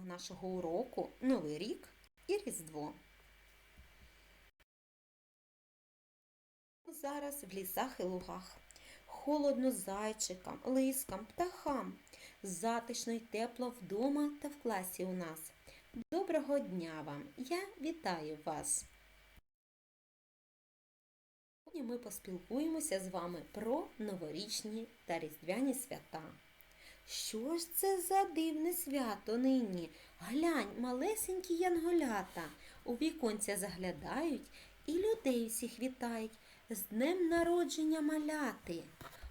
нашого уроку Новий рік і Різдво. Зараз в лісах і лугах. Холодно зайчикам, лискам, птахам. Затишно й тепло вдома та в класі у нас. Доброго дня вам! Я вітаю вас! Сьогодні ми поспілкуємося з вами про новорічні та різдвяні свята. Що ж це за дивне свято нині? Глянь, малесенькі янголята у віконця заглядають і людей всіх вітають з днем народження маляти.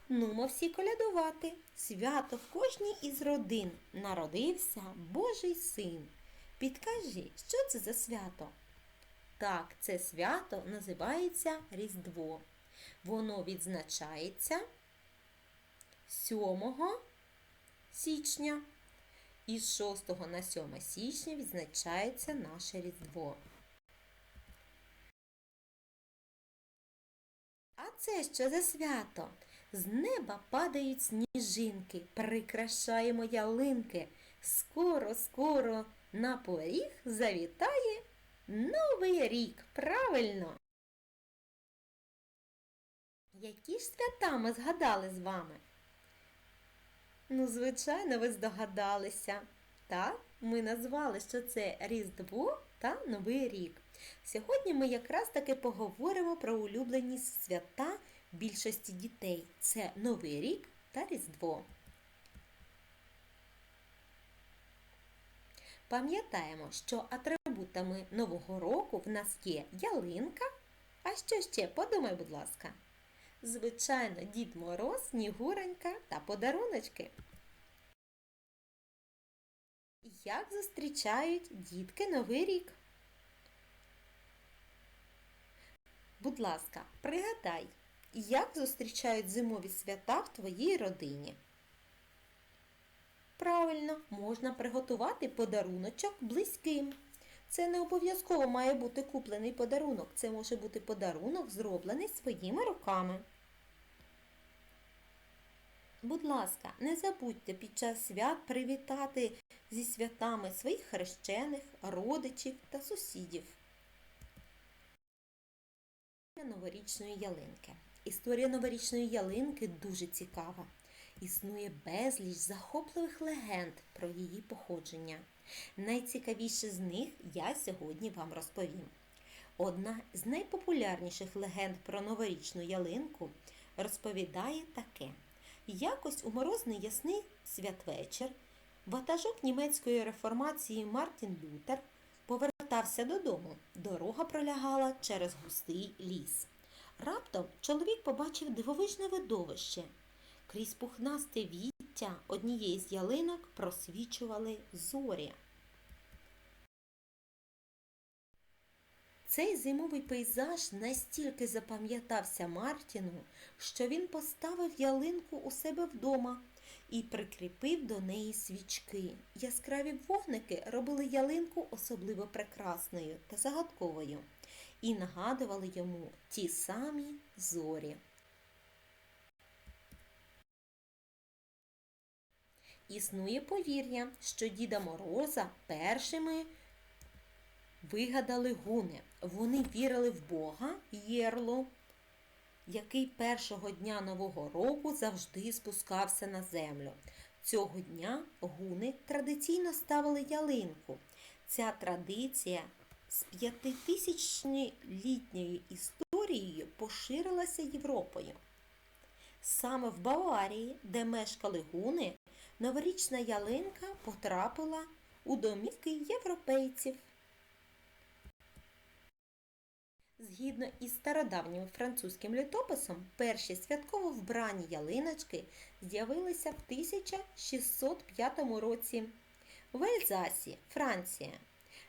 Нумо всі колядувати. Свято в кожній із родин народився Божий син. Підкажи, що це за свято? Так, це свято називається Різдво. Воно відзначається 7 січня. І з 6 на 7 січня відзначається наше Різдво. А це що за свято? З неба падають сніжинки, прикрашаємо ялинки. Скоро, скоро на поріг завітає Новий рік. Правильно! Які ж свята ми згадали з вами? Ну, звичайно, ви здогадалися. Так, ми назвали, що це Різдво та Новий рік. Сьогодні ми якраз таки поговоримо про улюблені свята більшості дітей. Це Новий рік та Різдво. Пам'ятаємо, що атрибутами Нового року в нас є ялинка. А що ще? Подумай, будь ласка. Звичайно, Дід Мороз, Снігуренька та подаруночки. Як зустрічають дітки Новий рік? Будь ласка, пригадай, як зустрічають зимові свята в твоїй родині? Правильно, можна приготувати подаруночок близьким. Це не обов'язково має бути куплений подарунок. Це може бути подарунок, зроблений своїми руками. Будь ласка, не забудьте під час свят привітати зі святами своїх хрещених, родичів та сусідів. Новорічної ялинки. Історія новорічної ялинки дуже цікава. Існує безліч захопливих легенд про її походження. Найцікавіше з них я сьогодні вам розповім. Одна з найпопулярніших легенд про новорічну ялинку розповідає таке: якось у морозний ясний святвечір ватажок німецької реформації Мартін Лютер повертався додому. Дорога пролягала через густий ліс. Раптом чоловік побачив дивовижне видовище. Крізь пухнасте віття однієї з ялинок просвічували зорі. Цей зимовий пейзаж настільки запам'ятався Мартіну, що він поставив ялинку у себе вдома і прикріпив до неї свічки. Яскраві вогники робили ялинку особливо прекрасною та загадковою і нагадували йому ті самі зорі. Існує повір'я, що Діда Мороза першими вигадали гуни. Вони вірили в Бога Єрлу, який першого дня Нового року завжди спускався на землю. Цього дня гуни традиційно ставили ялинку. Ця традиція з п'ятитисячнолітньою історією поширилася Європою. Саме в Баварії, де мешкали гуни, новорічна ялинка потрапила у домівки європейців. Згідно із стародавнім французьким літописом, перші святково вбрані ялиночки з'явилися в 1605 році в Ельзасі, Франція.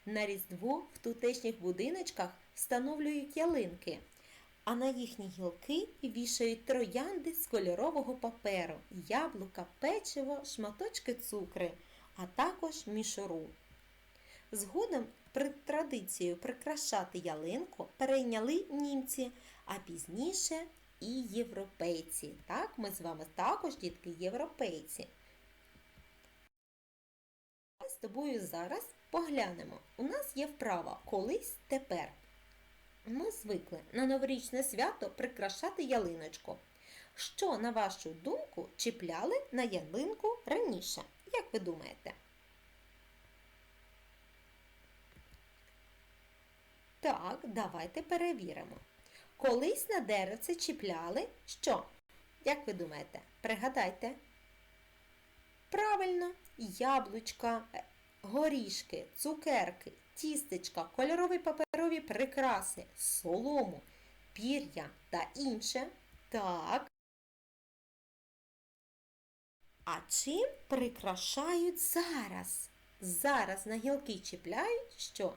На Різдво в тутешніх будиночках встановлюють ялинки, а на їхні гілки вішають троянди з кольорового паперу, яблука, печиво, шматочки цукри, а також мішуру. Згодом при традицію прикрашати ялинку перейняли німці, а пізніше і європейці. Так, ми з вами також, дітки, європейці. з тобою зараз поглянемо. У нас є вправа колись тепер. Ми звикли на новорічне свято прикрашати ялиночку. Що, на вашу думку, чіпляли на ялинку раніше? Як ви думаєте? Так, давайте перевіримо. Колись на деревце чіпляли що? Як ви думаєте? Пригадайте. Правильно, яблучка, е, горішки, цукерки, тістечка, кольорові паперові прикраси, солому, пір'я та інше. Так. А чим прикрашають зараз? Зараз на гілки чіпляють що?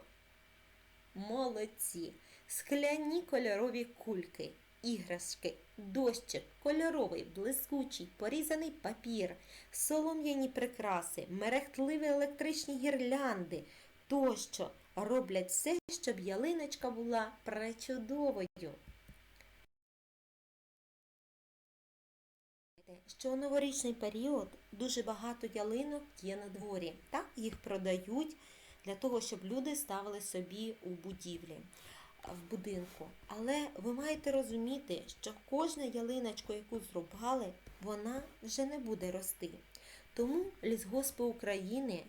Молодці! Скляні кольорові кульки, іграшки, дощик, кольоровий, блискучий, порізаний папір, солом'яні прикраси, мерехтливі електричні гірлянди тощо роблять все, щоб ялиночка була пречудовою. Що у новорічний період дуже багато ялинок є на дворі. Так, їх продають для того, щоб люди ставили собі у будівлі, в будинку. Але ви маєте розуміти, що кожна ялиночка, яку зрубали, вона вже не буде рости. Тому лісгоспи України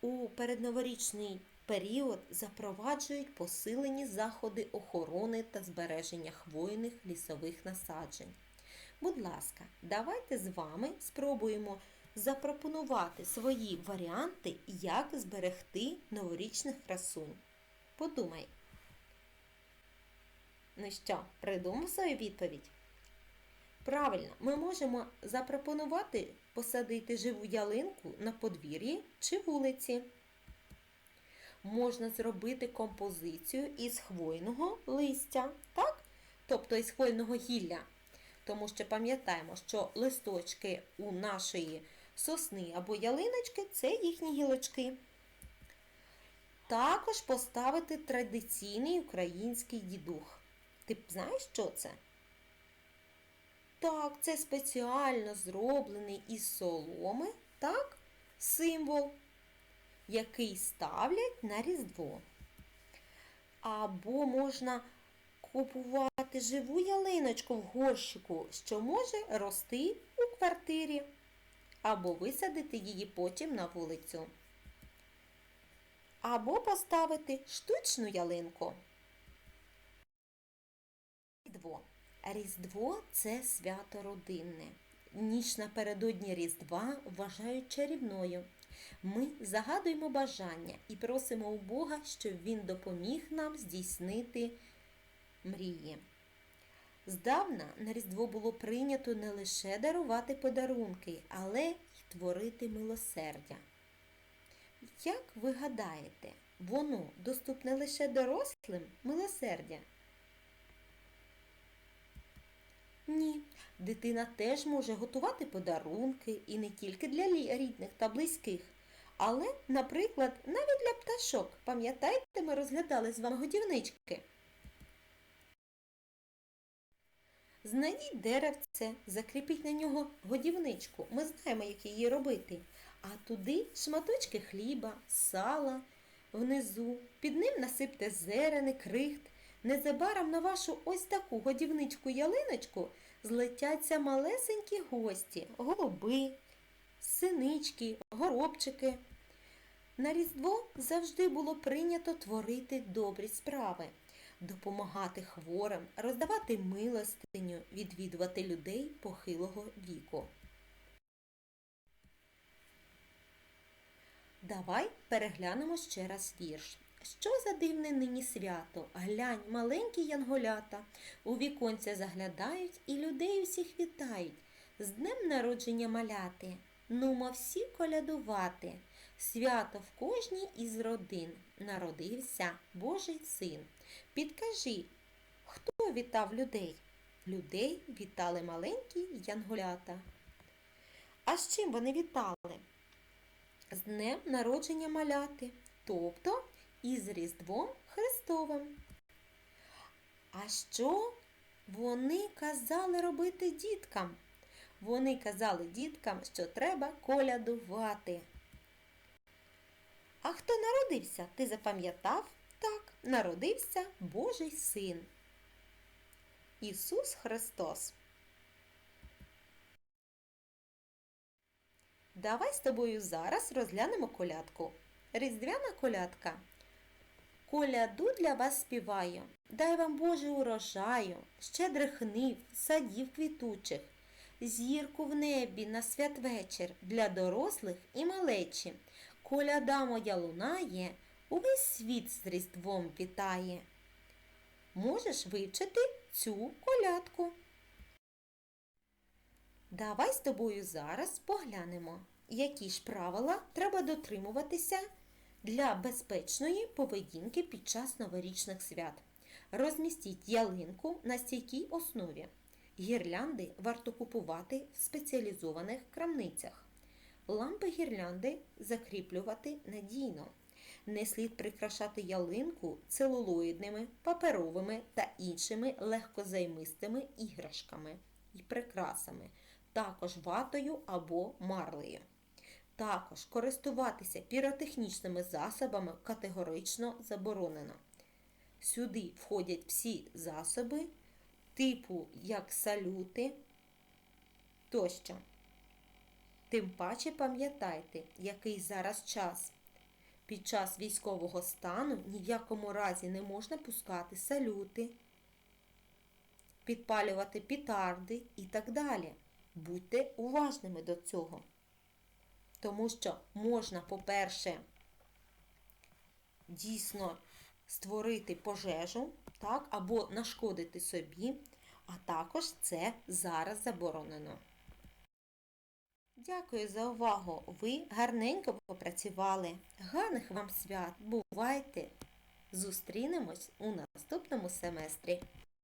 у передноворічний період запроваджують посилені заходи охорони та збереження хвойних лісових насаджень. Будь ласка, давайте з вами спробуємо запропонувати свої варіанти, як зберегти новорічних красунь. Подумай. Ну що, придумав свою відповідь? Правильно, ми можемо запропонувати посадити живу ялинку на подвір'ї чи вулиці. Можна зробити композицію із хвойного листя, так? тобто із хвойного гілля. Тому що пам'ятаємо, що листочки у нашої сосни або ялиночки це їхні гілочки. Також поставити традиційний український дідух. Ти знаєш, що це? Так, це спеціально зроблений із соломи, так, символ, який ставлять на Різдво. Або можна купувати живу ялиночку в горщику, що може рости у квартирі, або висадити її потім на вулицю. Або поставити штучну ялинку. Різдво. Різдво це свято родинне. Ніч напередодні Різдва вважають чарівною. Ми загадуємо бажання і просимо у Бога, щоб Він допоміг нам здійснити мрії. Здавна на Різдво було прийнято не лише дарувати подарунки, але й творити милосердя. Як ви гадаєте, воно доступне лише дорослим милосердя? Ні, дитина теж може готувати подарунки і не тільки для рідних та близьких, але, наприклад, навіть для пташок. Пам'ятаєте, ми розглядали з вами годівнички. Знайдіть деревце, закріпіть на нього годівничку. Ми знаємо, як її робити. А туди шматочки хліба, сала внизу. Під ним насипте зерене, крихт. Незабаром на вашу ось таку годівничку ялиночку злетяться малесенькі гості, голуби, синички, горобчики. На Різдво завжди було прийнято творити добрі справи, допомагати хворим, роздавати милостиню, відвідувати людей похилого віку. Давай переглянемо ще раз вірш. Що за дивне нині свято? Глянь, маленькі янголята, у віконця заглядають і людей усіх вітають. З днем народження маляти, нумо всі колядувати. Свято в кожній із родин народився Божий син. Підкажи, хто вітав людей? Людей вітали маленькі янголята. А з чим вони вітали? З днем народження маляти, тобто із Різдвом Христовим. А що вони казали робити діткам? Вони казали діткам, що треба колядувати. А хто народився? Ти запам'ятав? Так, народився Божий син. Ісус Христос. Давай з тобою зараз розглянемо колядку. Різдвяна колядка. Коляду для вас співаю, дай вам Боже урожаю, щедрих нив, садів квітучих, зірку в небі на святвечір для дорослих і малечі. Коляда моя лунає, увесь світ з Різдвом вітає. Можеш вивчити цю колядку. Давай з тобою зараз поглянемо, які ж правила треба дотримуватися для безпечної поведінки під час новорічних свят. Розмістіть ялинку на стійкій основі. Гірлянди варто купувати в спеціалізованих крамницях. Лампи гірлянди закріплювати надійно. Не слід прикрашати ялинку целулоїдними, паперовими та іншими легкозаймистими іграшками і прикрасами, також ватою або марлею. Також користуватися піротехнічними засобами категорично заборонено. Сюди входять всі засоби, типу як салюти тощо. Тим паче пам'ятайте, який зараз час. Під час військового стану ні в якому разі не можна пускати салюти, підпалювати пітарди і так далі. Будьте уважними до цього. Тому що можна, по-перше, дійсно створити пожежу, так, або нашкодити собі, а також це зараз заборонено. Дякую за увагу! Ви гарненько попрацювали. Гарних вам свят! Бувайте! Зустрінемось у наступному семестрі.